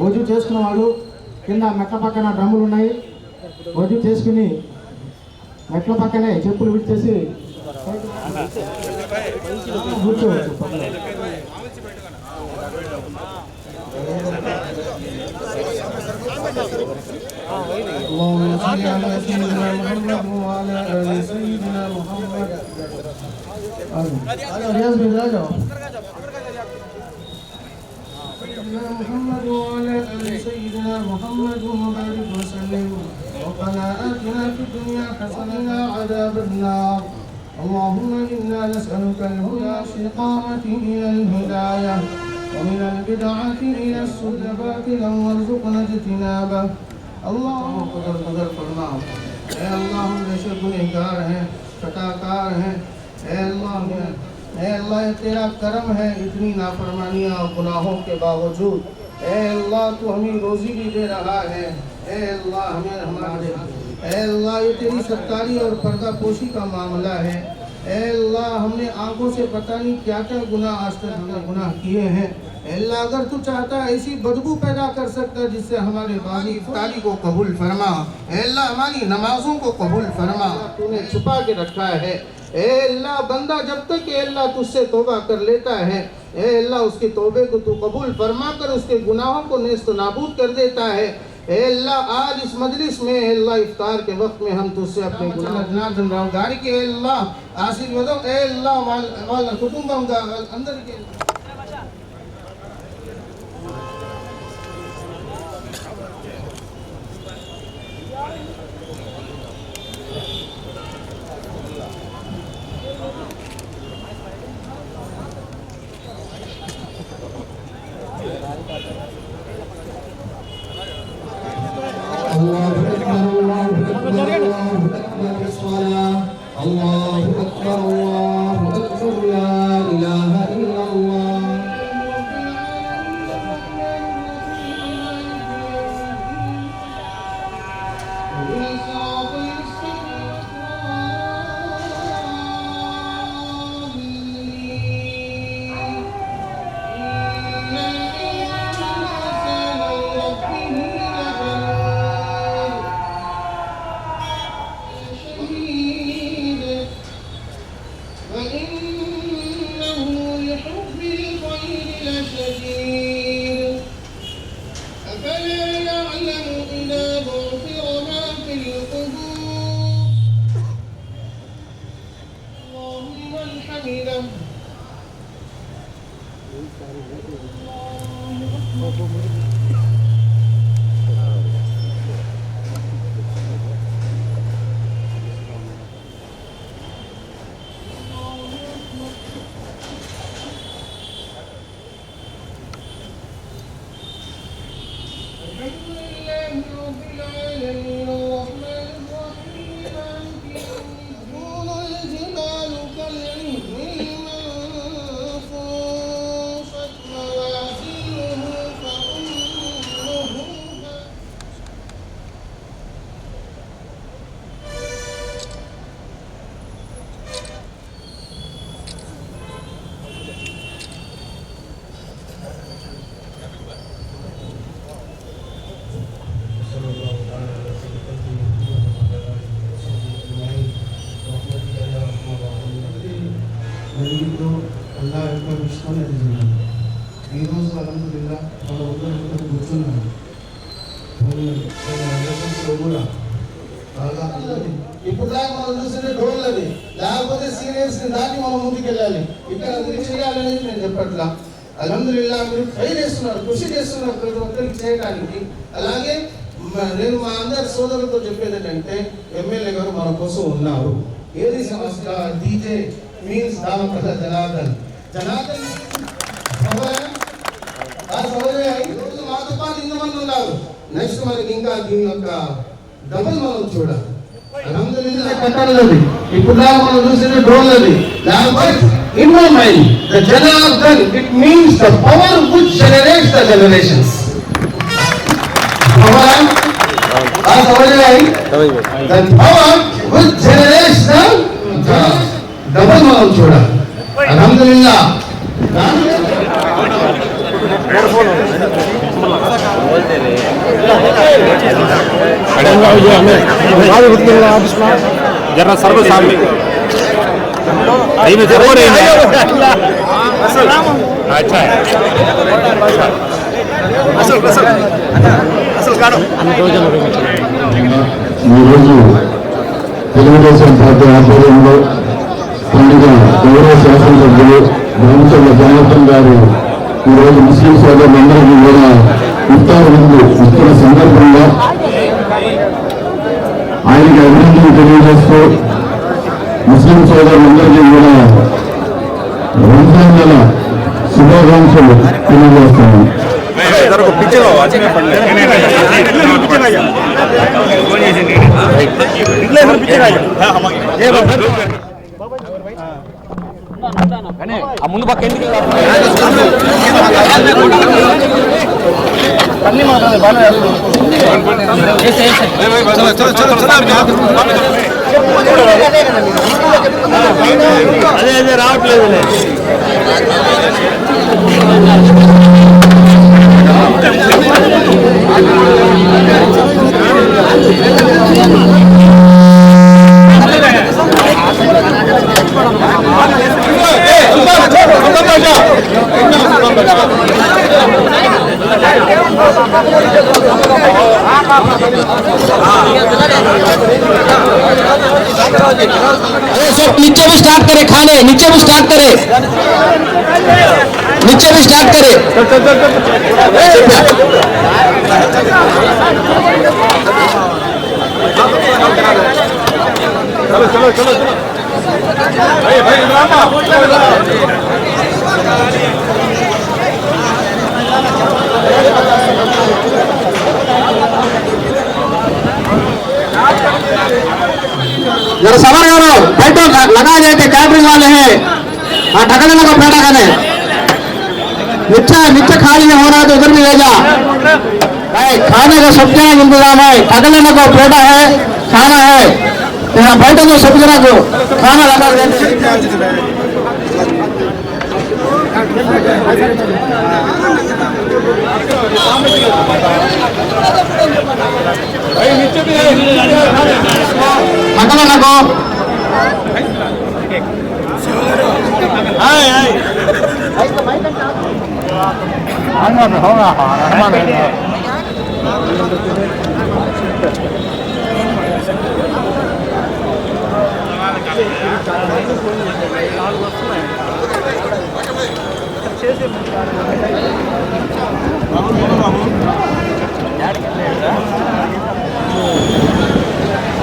వజూ చేసుకున్న వాళ్ళు కింద మెట్ల పక్కన డ్రమ్ములు ఉన్నాయి వజూ చేసుకుని మెట్ల పక్కనే చెప్పులు విడిచేసి కూర్చోవచ్చు اللهم صل على سيدنا محمد وعلى ال سيدنا محمد آمين. رياض بن راجع سيدنا محمد وعلى آل سيدنا محمد وبارك وسلم. ربنا آتنا في الدنيا حسنة عذاب النار. اللهم إنا نسألك الهدى شقامة إلى الهداية ومن البدعة إلى السنة باطلا وارزقنا اجتنابه. اللهم قدر قدر فرماؤ اے اللہ ہم نشے گنہگار ہیں خطا ہیں۔ اے اللہ اے اللہ، تیرا کرم ہے اتنی نافرمانیاں اور گناہوں کے باوجود۔ اے اللہ، تو ہمیں روزی بھی دے رہا ہے۔ اے اللہ، ہمیں ہمارے اے اللہ، یہ تیری ستاری اور پردہ پوشی کا معاملہ ہے۔ اے اللہ، ہم نے آنکھوں سے پتہ نہیں کیا کیا گناہ، آج تک ہم نے گناہ کیے ہیں۔ اے اللہ، اگر تو چاہتا ایسی بدبو پیدا کر سکتا ہے جس سے ہمارے بانی افطاری کو قبول فرما۔ اے اللہ، ہماری نمازوں کو قبول فرما۔ تو نے چھپا کے رکھا ہے۔ اے اللہ بندہ جب تک اے اللہ تجھ سے توبہ کر لیتا ہے اے اللہ اس کی توبے کو تو قبول فرما کر اس کے گناہوں کو نیست و نابود کر دیتا ہے۔ اے اللہ آج اس مجلس میں اے اللہ افطار کے وقت میں ہم تجھ سے اپنے گناہ کے اے اللہ آصف اے اللہ والے کٹمبم اندر کے ఈరోజు అలహదుల్లా మన ఊళ్ళో కూర్చున్నాను రిలేషన్స్లో కూడా బాగా ఇప్పుడు దాకా మనం చూసింటే డోర్లు అది. లేకపోతే సీనియర్స్ని దాటి మనం ముందుకు వెళ్ళాలి ఇక్కడ అది చేయాలనేది నేను చెప్పట్లా. అల్హమ్దుల్లా మీరు ట్రై చేస్తున్నారు కృషి చేస్తున్నారు ప్రతి ఒక్కరికి చేయడానికి అలాగే నేను మా అందరి సోదరులతో చెప్పేది ఏంటంటే ఎమ్మెల్యే గారు మన కోసం ఉన్నారు. ఏది సమస్య? డీజే మీన్స్ దామపద జనార్దన్. జనార్దన్ సభ- ఈరోజు మాతో పాటు ఇంతమంది ఉన్నారు. నెక్స్ట్ మనకి ఇంకా దీని యొక్క డబుల్ మనం చూడాలి. అల్హమ్దులిల్లాహ్ కట్టాలది ఇప్పుడు దాకా మనం చూసిన డ్రోన్ అది in my mind the Janardhan it means the power which generates the generations power ఆ the power which generates the double మనం చూడాలి. అల్హమ్దులిల్లాహ్ जरा सर को सामने नहीं में हो रही है अच्छा है ఈరోజు తెలుగుదేశం పార్టీ ఆధ్వర్యంలో పండుగ గౌరవ శాసనసభ్యులు రామచంద్ర జనార్దన్ గారు ఈరోజు ముస్లిం సోదరులందరికీ కూడా ఉత్తావరంలో ఉత్తర సందర్భంగా ఆయనకి అభినందనలు తెలియజేస్తూ ముస్లిం సోదరులందరికీ కూడా రంజాన్ నెల శుభాకాంక్షలు తెలియజేస్తాను ముందు పక్క ఎందుకు అదే అదే రావట్లేదు نیچے بھی سٹارٹ کرے کھانے، نیچے بھی سٹارٹ کرے۔ نیچے بھی سٹارٹ کرے۔ چلو چلو چلو बैठो लगा जाए थे कैटरिंग वाले हैं हाँ ढकने लगा पेड़ा खाने नीचे नीचे खाली नहीं हो रहा है तो उधर भी ले जा भाई खाने का सब जगह इंतजाम है ढकने लगा पेड़ा है खाना है तो यहाँ बैठो तो सब जगह को खाना लगा cake. Hey, hey. Anh nói không là họ, anh nói là.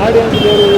Audience లేరు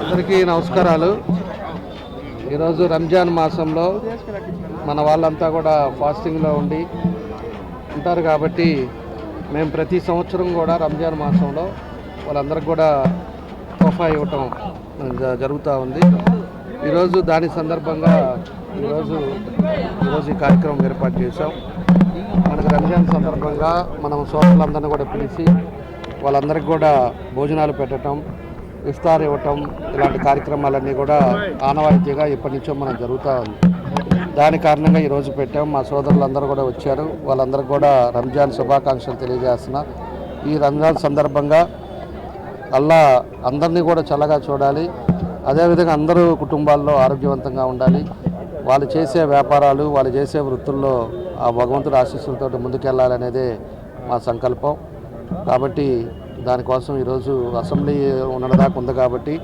అందరికీ నమస్కారాలు. ఈరోజు రంజాన్ మాసంలో మన వాళ్ళంతా కూడా ఫాస్టింగ్లో ఉండి ఉంటారు కాబట్టి మేము ప్రతి సంవత్సరం కూడా రంజాన్ మాసంలో వాళ్ళందరికి కూడా తోఫా ఇవ్వటం జ- జరుగుతూ ఉంది. ఈరోజు దాని సందర్భంగా ఈరోజు ఈరోజు ఈ కార్యక్రమం ఏర్పాటు చేశాం. మనకు రంజాన్ సందర్భంగా మనం సోదరులందరినీ కూడా పిలిచి వాళ్ళందరికీ కూడా భోజనాలు పెట్టడం ఇఫ్తార్ ఇవ్వటం ఇలాంటి కార్యక్రమాలన్నీ కూడా ఆనవాయితీగా ఇప్పటి నుంచో మనం జరుగుతూ ఉంది. దాని కారణంగా ఈరోజు పెట్టాం. మా సోదరులందరూ కూడా వచ్చారు. వాళ్ళందరికీ కూడా రంజాన్ శుభాకాంక్షలు తెలియజేస్తున్నా. ఈ రంజాన్ సందర్భంగా అల్లా అందరినీ కూడా చల్లగా చూడాలి. అదేవిధంగా అందరూ కుటుంబాల్లో ఆరోగ్యవంతంగా ఉండాలి. వాళ్ళు చేసే వ్యాపారాలు వాళ్ళు చేసే వృత్తుల్లో ఆ భగవంతుడి ఆశీస్సులతో ముందుకెళ్ళాలనేదే మా సంకల్పం. కాబట్టి దానికోసం ఈరోజు అసెంబ్లీ ఉన్నదాకా ఉంది కాబట్టి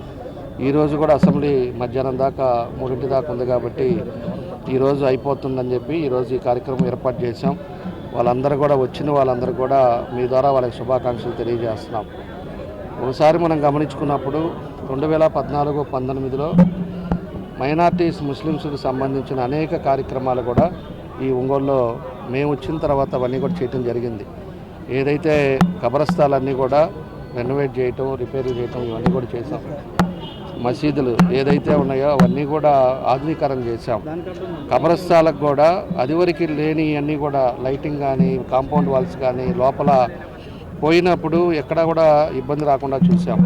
ఈరోజు కూడా అసెంబ్లీ మధ్యాహ్నం దాకా మూడింటి దాకా ఉంది కాబట్టి ఈరోజు అయిపోతుందని చెప్పి ఈరోజు ఈ కార్యక్రమం ఏర్పాటు చేశాం. వాళ్ళందరూ కూడా వచ్చిన వాళ్ళందరూ కూడా మీ ద్వారా వాళ్ళకి శుభాకాంక్షలు తెలియజేస్తున్నాం. ఒకసారి మనం గమనించుకున్నప్పుడు రెండు వేల పద్నాలుగు పంతొమ్మిదిలో మైనార్టీస్ ముస్లిమ్స్కి సంబంధించిన అనేక కార్యక్రమాలు కూడా ఈ ఒంగోలులో మేము వచ్చిన తర్వాత అవన్నీ కూడా చేయటం జరిగింది. ఏదైతే కబరస్థాలన్నీ కూడా రెనోవేట్ చేయటం రిపేర్లు చేయటం ఇవన్నీ కూడా చేసాం మసీదులు ఏదైతే ఉన్నాయో అవన్నీ కూడా ఆధునీకరణ చేశాం. కబరస్థాలకు కూడా అదివరకు లేని అన్నీ కూడా లైటింగ్ కానీ కాంపౌండ్ వాల్స్ కానీ లోపల పోయినప్పుడు ఎక్కడ కూడా ఇబ్బంది రాకుండా చూసాం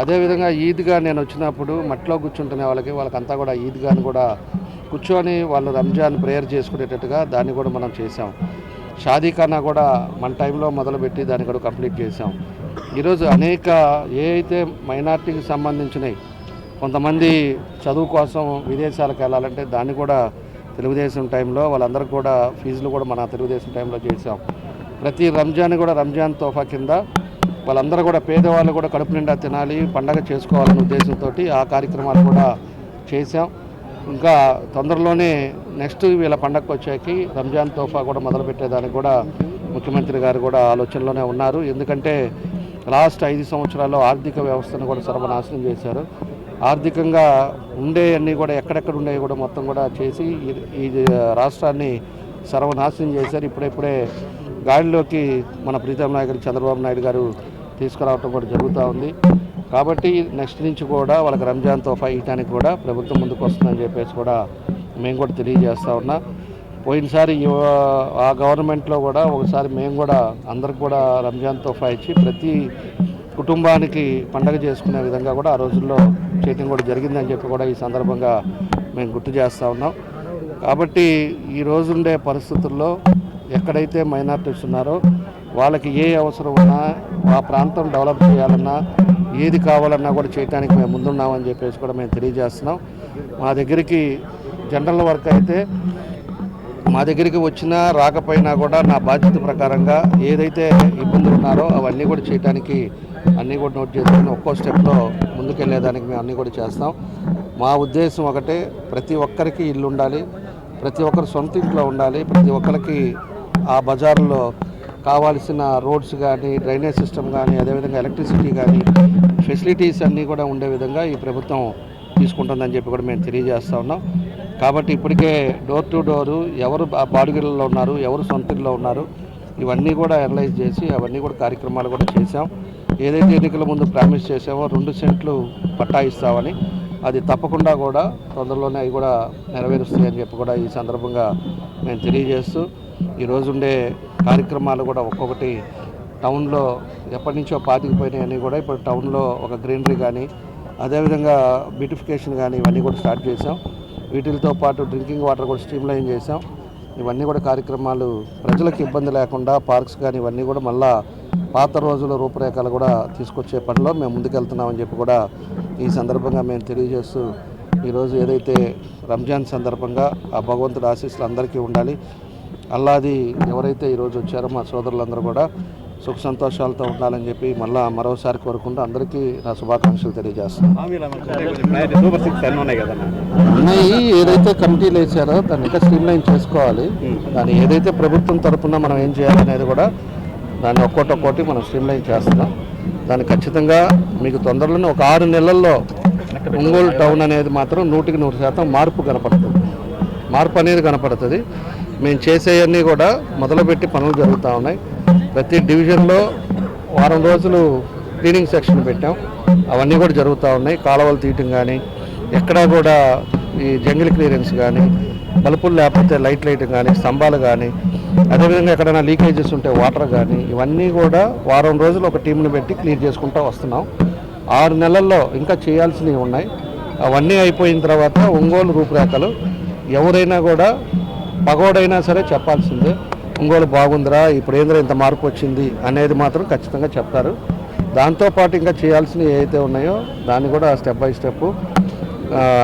అదేవిధంగా ఈద్గా నేను వచ్చినప్పుడు మట్టిలో కూర్చుంటున్న వాళ్ళకి వాళ్ళకంతా కూడా ఈద్గాని కూడా కూర్చొని వాళ్ళు రంజాన్ ప్రేయర్ చేసుకునేటట్టుగా దాన్ని కూడా మనం చేసాం షాదీఖానా కూడా మన టైంలో మొదలుపెట్టి దాన్ని కూడా కంప్లీట్ చేసాం ఈరోజు అనేక ఏ అయితే మైనార్టీకి సంబంధించినవి కొంతమంది చదువు కోసం విదేశాలకు వెళ్ళాలంటే దాన్ని కూడా తెలుగుదేశం టైంలో వాళ్ళందరూ కూడా ఫీజులు కూడా మన తెలుగుదేశం టైంలో చేసాం ప్రతి రంజాన్ కూడా రంజాన్ తోఫా కింద వాళ్ళందరూ కూడా పేదవాళ్ళు కూడా కడుపు నిండా తినాలి పండగ చేసుకోవాలనే ఉద్దేశంతో ఆ కార్యక్రమాలు కూడా చేశాం. ఇంకా తొందరలోనే నెక్స్ట్ వీళ్ళ పండగకు వచ్చాకి రంజాన్ తోఫా కూడా మొదలుపెట్టేదానికి కూడా ముఖ్యమంత్రి గారు కూడా ఆలోచనలోనే ఉన్నారు. ఎందుకంటే లాస్ట్ ఐదు సంవత్సరాల్లో ఆర్థిక వ్యవస్థను కూడా సర్వనాశనం చేశారు. ఆర్థికంగా ఉండేవన్నీ కూడా ఎక్కడెక్కడ ఉండేవి కూడా మొత్తం కూడా చేసి ఈ- ఈ రాష్ట్రాన్ని సర్వనాశనం చేశారు. ఇప్పుడెప్పుడే గాడిలోకి మన ప్రీతం నాయకుడు చంద్రబాబు నాయుడు గారు తీసుకురావటం కూడా జరుగుతూ ఉంది. కాబట్టి నెక్స్ట్ నుంచి కూడా వాళ్ళకి రంజాన్ తోఫా ఇవ్వడానికి కూడా ప్రభుత్వం ముందుకు వస్తుందని చెప్పేసి కూడా మేము కూడా తెలియజేస్తూ ఉన్నా. పోయినసారి ఆ గవర్నమెంట్లో కూడా ఒకసారి మేము కూడా అందరికి కూడా రంజాన్ తోఫా ఇచ్చి ప్రతి కుటుంబానికి పండగ చేసుకునే విధంగా కూడా ఆ రోజుల్లో చేయటం కూడా జరిగిందని చెప్పి కూడా ఈ సందర్భంగా మేము గుర్తు చేస్తూ ఉన్నాం. కాబట్టి ఈ రోజుండే పరిస్థితుల్లో ఎక్కడైతే మైనార్టీస్ ఉన్నారో వాళ్ళకి ఏ అవసరం ఉన్నా ఆ ప్రాంతం డెవలప్ చేయాలన్నా ఏది కావాలన్నా కూడా చేయడానికి మేము ముందున్నామని చెప్పేసి కూడా మేము తెలియజేస్తున్నాం. మా దగ్గరికి జనరల్ వర్క్ అయితే మా దగ్గరికి వచ్చినా రాకపోయినా కూడా నా బాధ్యత ప్రకారంగా ఏదైతే ఇబ్బందులు ఉన్నారో అవన్నీ కూడా చేయడానికి అన్నీ కూడా నోట్ చేసుకుని ఒక్కో స్టెప్లో ముందుకెళ్ళేదానికి మేము అన్నీ కూడా చేస్తాం. మా ఉద్దేశం ఒకటే ప్రతి ఒక్కరికి ఇల్లు ఉండాలి ప్రతి ఒక్కరు సొంత ఇంట్లో ఉండాలి ప్రతి ఒక్కరికి ఆ బజార్లో కావాల్సిన రోడ్స్ కానీ డ్రైనేజ్ సిస్టమ్ కానీ అదేవిధంగా ఎలక్ట్రిసిటీ కానీ ఫెసిలిటీస్ అన్నీ కూడా ఉండే విధంగా ఈ ప్రభుత్వం తీసుకుంటుందని చెప్పి కూడా మేము తెలియజేస్తా ఉన్నాం. కాబట్టి ఇప్పటికే డోర్ టు డోరు ఎవరు బాడుగిళ్ళలో ఉన్నారు ఎవరు సొంత ఇళ్ళలో ఉన్నారు ఇవన్నీ కూడా అనలైజ్ చేసి అవన్నీ కూడా కార్యక్రమాలు కూడా చేశాం. ఏదైతే ఎన్నికల ముందు ప్రామిస్ చేసామో రెండు సెంట్లు పట్టా ఇస్తామని అది తప్పకుండా కూడా తొందరలోనే అవి కూడా నెరవేరుస్తాయని చెప్పి కూడా ఈ సందర్భంగా మేము తెలియజేస్తూ ఈరోజు ఉండే కార్యక్రమాలు కూడా ఒక్కొక్కటి టౌన్లో ఎప్పటి నుంచో పాతికిపోయినాయని కూడా ఇప్పుడు టౌన్లో ఒక గ్రీనరీ కానీ అదేవిధంగా బ్యూటిఫికేషన్ కానీ ఇవన్నీ కూడా స్టార్ట్ చేసాం వీటితో పాటు డ్రింకింగ్ వాటర్ కూడా స్ట్రీమ్లైన్ చేసాం ఇవన్నీ కూడా కార్యక్రమాలు ప్రజలకు ఇబ్బంది లేకుండా పార్క్స్ కానీ ఇవన్నీ కూడా మళ్ళీ పాత రోజుల రూపురేఖలు కూడా తీసుకొచ్చే పనిలో మేము ముందుకెళ్తున్నామని చెప్పి కూడా ఈ సందర్భంగా మేము తెలియజేస్తూ ఈరోజు ఏదైతే రంజాన్ సందర్భంగా ఆ భగవంతుడి ఆశీస్సులు అందరికీ ఉండాలి అల్లాది ఎవరైతే ఈరోజు వచ్చారో మా సోదరులందరూ కూడా సుఖ సంతోషాలతో ఉండాలని చెప్పి మళ్ళా మరోసారి కోరుకుంటూ అందరికీ నా శుభాకాంక్షలు తెలియజేస్తాను. ఏదైతే కమిటీలు వేసారో దాన్ని ఇంకా స్ట్రీమ్లైన్ చేసుకోవాలి. దాన్ని ఏదైతే ప్రభుత్వం తరపున మనం ఏం చేయాలనేది కూడా దాన్ని ఒక్కోటి ఒక్కోటి మనం స్ట్రీమ్లైన్ చేస్తున్నాం. దాన్ని ఖచ్చితంగా మీకు తొందరలోనే ఒక ఆరు నెలల్లో ఒంగోలు టౌన్ అనేది మాత్రం నూటికి నూరు శాతం మార్పు కనపడుతుంది. మార్పు అనేది కనపడుతుంది. మేము చేసేవన్నీ కూడా మొదలుపెట్టి పనులు జరుగుతూ ఉన్నాయి. ప్రతి డివిజన్లో వారం రోజులు క్లీనింగ్ సెక్షన్ పెట్టాం. అవన్నీ కూడా జరుగుతూ ఉన్నాయి. కాలువలు తీయటం కానీ ఎక్కడా కూడా ఈ జంగిల్ క్లియరెన్స్ కానీ బల్పులు లేకపోతే లైట్ లైట్ కానీ స్తంభాలు కానీ అదేవిధంగా ఎక్కడైనా లీకేజెస్ ఉంటే వాటర్ కానీ ఇవన్నీ కూడా వారం రోజులు ఒక టీంని పెట్టి క్లియర్ చేసుకుంటూ వస్తున్నాం. ఆరు నెలల్లో ఇంకా చేయాల్సినవి ఉన్నాయి. అవన్నీ అయిపోయిన తర్వాత ఒంగోలు రూపురేఖలు ఎవరైనా కూడా పగోడైనా సరే చెప్పాల్సిందే. ఒంగోలు బాగుందిరా ఇప్పుడు ఏంద్రా ఇంత మార్పు వచ్చింది అనేది మాత్రం ఖచ్చితంగా చెప్తారు. దాంతోపాటు ఇంకా చేయాల్సినవి ఏవైతే ఉన్నాయో దాన్ని కూడా స్టెప్ బై స్టెప్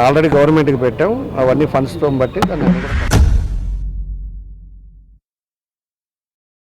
ఆల్రెడీ గవర్నమెంట్కి పెట్టాం. అవన్నీ ఫండ్స్తో బట్టి దాన్ని